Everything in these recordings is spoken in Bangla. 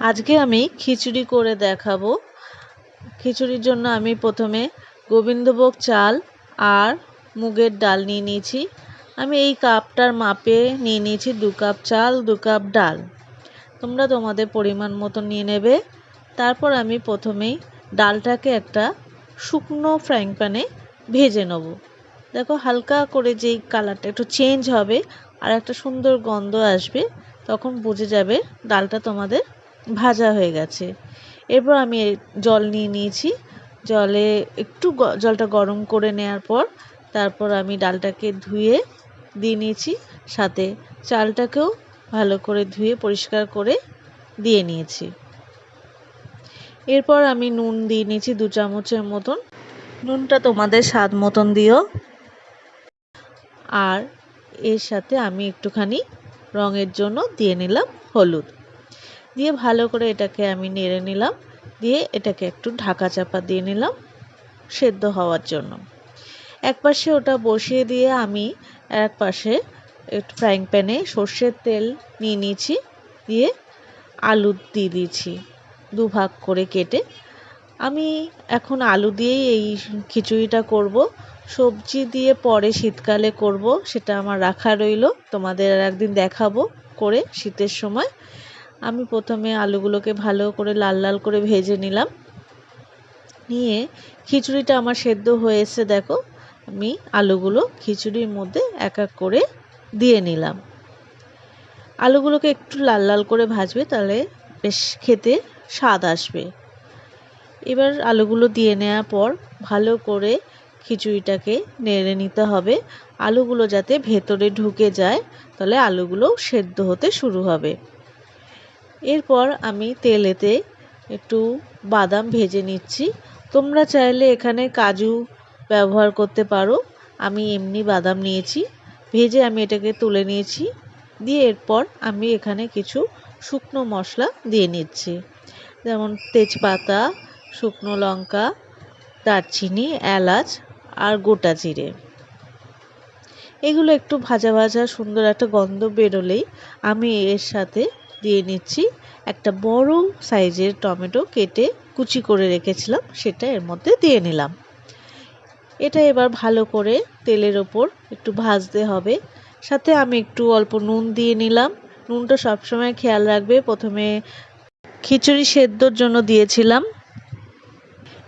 আজকে আমি খিচুড়ি করে দেখাবো। খিচুড়ির জন্য আমি প্রথমে গোবিন্দভোগ চাল আর মুগের ডাল নিয়ে নিয়েছি। আমি এই কাপটার মাপে নিয়ে নিয়েছি দু কাপ চাল, দু কাপ ডাল। তোমরা তোমাদের পরিমাণ মতো নিয়ে নেবে। তারপর আমি প্রথমেই ডালটাকে একটা শুকনো ফ্রাইং প্যানে ভেজে নেব। দেখো হালকা করে যেই কালারটা একটু চেঞ্জ হবে আর একটা সুন্দর গন্ধ আসবে, তখন বুঝে যাবে ডালটা তোমাদের ভাজা হয়ে গেছে। এরপর আমি জল নিয়ে নিয়েছি। জলে একটু জলটা গরম করে নেওয়ার পর তারপর আমি ডালটাকে ধুয়ে দিয়ে নিয়েছি। সাথে চালটাকেও ভালো করে ধুয়ে পরিষ্কার করে দিয়ে নিয়েছি। এরপর আমি নুন দিয়ে নিয়েছি দু চামচের মতন। নুনটা তোমাদের স্বাদ মতন দিও। আর এর সাথে আমি একটুখানি রঙের জন্য দিয়ে নিলাম হলুদ। দিয়ে ভালো করে এটাকে আমি নেড়ে নিলাম। দিয়ে এটাকে একটু ঢাকা চাপা দিয়ে নিলাম সেদ্ধ হওয়ার জন্য। এক পাশে ওটা বসিয়ে দিয়ে আমি এক পাশে একটু ফ্রাইং প্যানে সর্ষের তেল নিয়ে নিয়েছি। দিয়ে আলু দিয়ে দিয়েছি দু ভাগ করে কেটে। আমি এখন আলু দিয়েই এই খিচুড়িটা করব। সবজি দিয়ে পরে শীতকালে করব, সেটা আমার রাখা রইল। তোমাদের আর একদিন দেখাবো করে শীতের সময়। আমি প্রথমে আলুগুলোকে ভালো করে লাল লাল করে ভেজে নিলাম। নিয়ে খিচুড়িটা আমার সেদ্ধ হয়েছে দেখো। আমি আলুগুলো খিচুড়ির মধ্যে এক এক করে দিয়ে নিলাম। আলুগুলোকে একটু লাল লাল করে ভাজবে, তাহলে বেশ খেতে স্বাদ আসবে। এবার আলুগুলো দিয়ে নেওয়ার পর ভালো করে খিচুড়িটাকে নেড়ে নিতে হবে। আলুগুলো যাতে ভেতরে ঢুকে যায়, তাহলে আলুগুলো সেদ্ধ হতে শুরু হবে। এরপর আমি তেলেতে একটু বাদাম ভেজে নিচ্ছি। তোমরা চাইলে এখানে কাজু ব্যবহার করতে পারো। আমি এমনি বাদাম নিয়েছি। ভেজে আমি এটাকে তুলে নিয়েছি। দিয়ে এরপর আমি এখানে কিছু শুকনো মশলা দিয়ে নিচ্ছি। যেমন তেজপাতা, শুকনো লঙ্কা, দারচিনি, এলাচ আর গোটা জিরে। এগুলো একটু ভাজা ভাজা সুন্দর একটা গন্ধ বেরোলেই আমি এর সাথে দিয়ে নিচ্ছি। একটা বড় সাইজের টমেটো কেটে কুচি করে রেখেছিলাম, সেটা এর মধ্যে দিয়ে নিলাম। এটা এবার ভালো করে তেলের ওপর একটু ভাজতে হবে। সাথে আমি একটু অল্প নুন দিয়ে নিলাম। নুনটা সবসময় খেয়াল রাখবে। প্রথমে খিচুড়ি সেদ্ধর জন্য দিয়েছিলাম।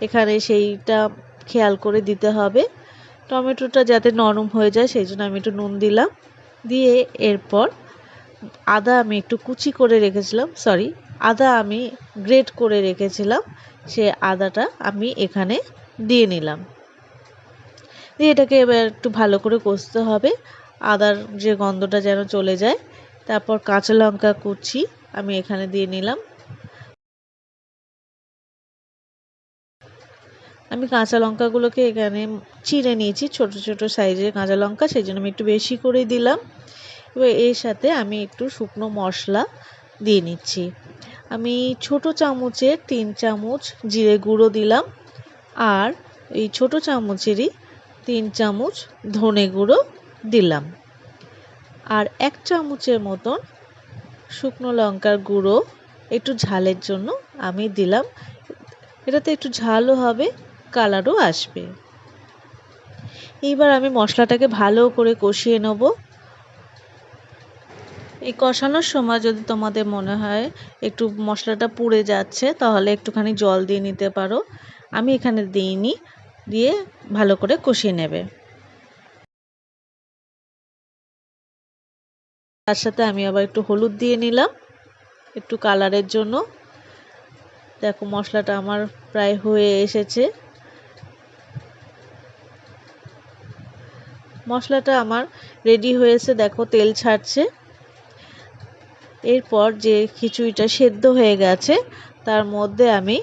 এখানে সেইটা খেয়াল করে দিতে হবে। টমেটোটা যাতে নরম হয়ে যায়, সেই জন্য আমি একটু নুন দিলাম। দিয়ে এরপর আদা আমি একটু কুচি করে রেখেছিলাম সরি আদা আমি গ্রেট করে রেখেছিলাম, সে আদাটা আমি এখানে দিয়ে নিলাম। দিয়ে এটাকে এবার একটু ভালো করে কষতে হবে, আদার যে গন্ধটা যেন চলে যায়। তারপর কাঁচা লঙ্কা কুচি আমি এখানে দিয়ে নিলাম। আমি কাঁচা লঙ্কাগুলোকে এখানে চিড়ে নিয়েছি, ছোট ছোট সাইজের কাঁচা লঙ্কা, সেই জন্য আমি একটু বেশি করেই দিলাম। এর সাথে আমি একটু শুকনো মশলা দিয়ে নিচ্ছি। আমি ছোট চামচের তিন চামচ জিরে গুঁড়ো দিলাম আর এই ছোট চামচেরই তিন চামচ ধনে গুঁড়ো দিলাম। আর এক চামচের মতন শুকনো লঙ্কার গুঁড়ো একটু ঝালের জন্য আমি দিলাম। এটাতে একটু ঝালও হবে, কালারও আসবে। এইবার আমি মশলাটাকে ভালো করে কষিয়ে নেব। এই কষানোর সময় যদি তোমাদের মনে হয় একটু মশলাটা পুড়ে যাচ্ছে, তাহলে একটুখানি জল দিয়ে নিতে পারো। আমি এখানে দিইনি, দিয়ে ভালো করে কষিয়ে নেবে। তার সাথে আমি আবার একটু হলুদ দিয়ে নিলাম, একটু কালারের জন্য। দেখো মশলাটা আমার প্রায় হয়ে এসেছে। মশলাটা আমার রেডি হয়েছে, দেখো তেল ছাড়ছে। এরপর যে খিচুড়িটা সেদ্ধ হয়ে গেছে, তার মধ্যে আমি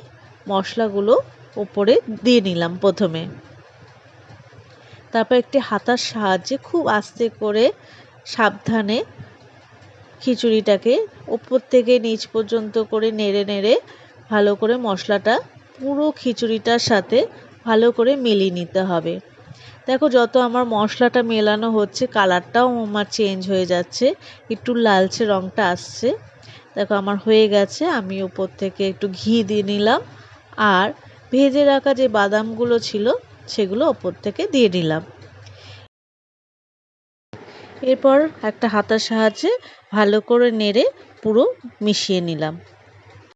মশলাগুলো ওপরে দিয়ে নিলাম প্রথমে। তারপর একটি হাতার সাহায্যে খুব আস্তে করে সাবধানে খিচুড়িটাকে ওপর থেকে নিচ পর্যন্ত করে নেড়ে নেড়ে ভালো করে মশলাটা পুরো খিচুড়িটার সাথে ভালো করে মিলিয়ে নিতে হবে। দেখো, যত আমার মশলাটা মেলানো হচ্ছে, কালারটাও আমার চেঞ্জ হয়ে যাচ্ছে। একটু লালচে রঙটা আসছে। দেখো, আমার হয়ে গেছে। আমি উপর থেকে একটু ঘি দিয়ে নিলাম। আর ভেজে রাখা যে বাদামগুলো ছিল, সেগুলো ওপর থেকে দিয়ে নিলাম। এরপর একটা হাতার সাহায্যে ভালো করে নেড়ে পুরো মিশিয়ে নিলাম।